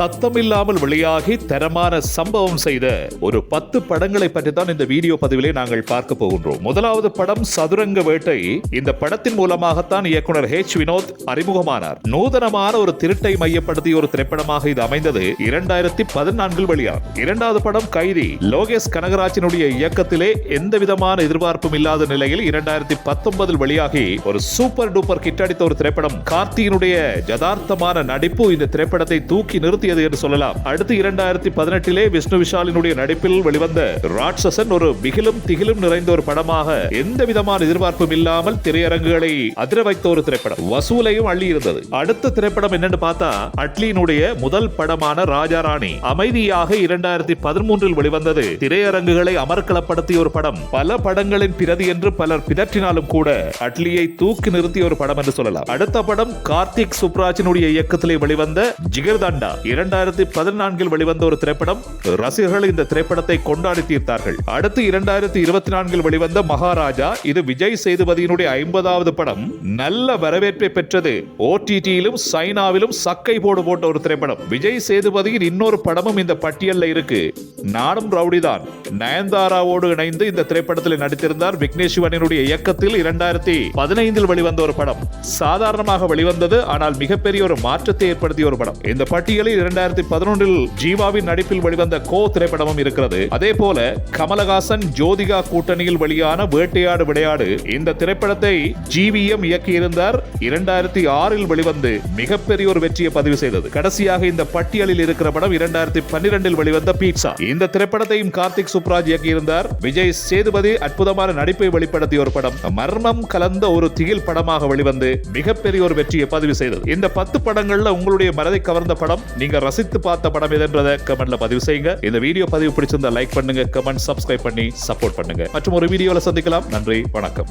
சத்தமில்லாமல் வெளியாகி தரமான சம்பவம் செய்த ஒரு பத்து படங்களை பற்றி தான் இந்த வீடியோ பதிவிலே நாங்கள் பார்க்க போகின்றோம். முதலாவது படம் சதுரங்க வேட்டை. இந்த படத்தின் மூலமாகத்தான் இயக்குனர் ஹெச் வினோத் அறிமுகமானார். நூதனமான ஒரு திருட்டை மையப்படுத்திய ஒரு திரைப்படமாக இது அமைந்தது. இரண்டாயிரத்தி பதினான்கில் வெளியாகும் இரண்டாவது படம் கைதி. லோகேஷ் கனகராஜனுடைய இயக்கத்திலே எந்த விதமான எதிர்பார்ப்பும் இல்லாத நிலையில் இரண்டாயிரத்தி பத்தொன்பதில் வெளியாகி ஒரு சூப்பர் டூப்பர் கிட் அடித்த ஒரு திரைப்படம் கார்த்தியினுடைய யதார்த்தமான நடிப்பு இந்த திரைப்படத்தை தூக்கி நிறுத்தி மாற்றியது என்று சொல்லலாம். அடுத்து இரண்டாயிரத்தி பதினெட்டிலே விஷ்ணு விஷாலினுடைய நடிப்பில் வெளிவந்த ராட்சசன் ஒரு மிகிலும் திகிலும் நிறைந்த ஒரு படமாக எந்த விதமான எதிர்பார்ப்பும் இல்லாமல் திரையரங்குகளை அதிர வைத்த ஒரு திரைப்படம். வசூலையும் அள்ளி இருந்தது அடுத்த திரைப்படம் என்னன்னு பார்த்தா அட்லியினுடைய முதல் படமான ராஜா ராணி அமைதியாக இரண்டாயிரத்தி பதிமூன்றில் வெளிவந்தது. திரையரங்குகளை அமர்க்களப்படுத்திய ஒரு படம். பல படங்களின் பிரதி என்று பலர் பிதற்றினாலும் கூட அட்லியை தூக்கி நிறுத்திய ஒரு படம் என்று சொல்லலாம். அடுத்த படம் கார்த்திக் சுப்ராஜினுடைய இயக்கத்திலே வெளிவந்த ஜிகர்தண்டா. இரண்டாயிரத்தி பதினான்கில் வெளிவந்த ஒரு திரைப்படம். ரசிகர்கள் இந்த திரைப்படத்தை கொண்டாடி தீர்த்தார்கள். அடுத்து இரண்டாயிரத்தி இருபத்தி நான்கில் வெளிவந்த மகாராஜா இது விஜய் சேதுபதியினுடைய ஐம்பதாவது படம். நல்ல வரவேற்பை பெற்றது. ஓடிடியிலும் சைனாவிலும் சக்கை போடு போட்ட ஒரு திரைப்படம். விஜய் சேதுபதியின் இன்னொரு படமும் இந்த பட்டியலில் இருக்கு. நானும் ரவுடிதான். நயன்தாராவோடு இணைந்து இந்த திரைப்படத்தில் நடித்திருந்தார் விக்னேஷ் சிவனினுடைய இயக்கத்தில் இரண்டாயிரத்தி பதினைந்தில் வெளிவந்த ஒரு படம். சாதாரணமாக வெளிவந்தது ஆனால் மிகப்பெரிய ஒரு மாற்றத்தை ஏற்படுத்திய ஒரு படம். இந்த பட்டியலில் இரண்டாயிரத்தி பதினொன்றில் ஜீவாவின் நடிப்பில் வெளிவந்த கோ திரைப்படமும் இருக்கிறது. அதே போல கமலஹாசன் ஜோதிகா கூட்டணியில் வெளியான வேட்டையாடு விளையாடு இந்த திரைப்படத்தை ஜிவிஎம் இயக்கியிருந்தார். இரண்டாயிரத்தி ஆறில் வெளிவந்து மிகப்பெரிய ஒரு வெற்றியை பதிவு செய்தது. கடைசியாக இந்த பட்டியலில் இருக்கிற படம் இரண்டாயிரத்தி பன்னிரெண்டில் வெளிவந்த பீட்சா. இந்த திரைப்படத்தையும் கார்த்திக் சுப்ராஜ் இயக்கியிருந்தார். விஜய் சேதுபதி அற்புதமான நடிப்பை வெளிப்படுத்திய ஒரு படம். மர்மம் கலந்த ஒரு திகில் படமாக வெளிவந்து மிகப்பெரிய ஒரு வெற்றியை பதிவு செய்தது. இந்த பத்து படங்கள்ல உங்களுடைய மனதை கவர்ந்த படம் நீங்க நீங்க ரசித்து பார்த்த படம் எதுன்றதை கமெண்ட்ல பதிவு செய்யுங்க. இந்த வீடியோ பதிவு பிடிச்சிருந்தா லைக் பண்ணுங்க கமெண்ட் சப்ஸ்கிரைப் பண்ணி சப்போர்ட் பண்ணுங்க. மற்றும் ஒரு வீடியோல சந்திக்கலாம். நன்றி வணக்கம்.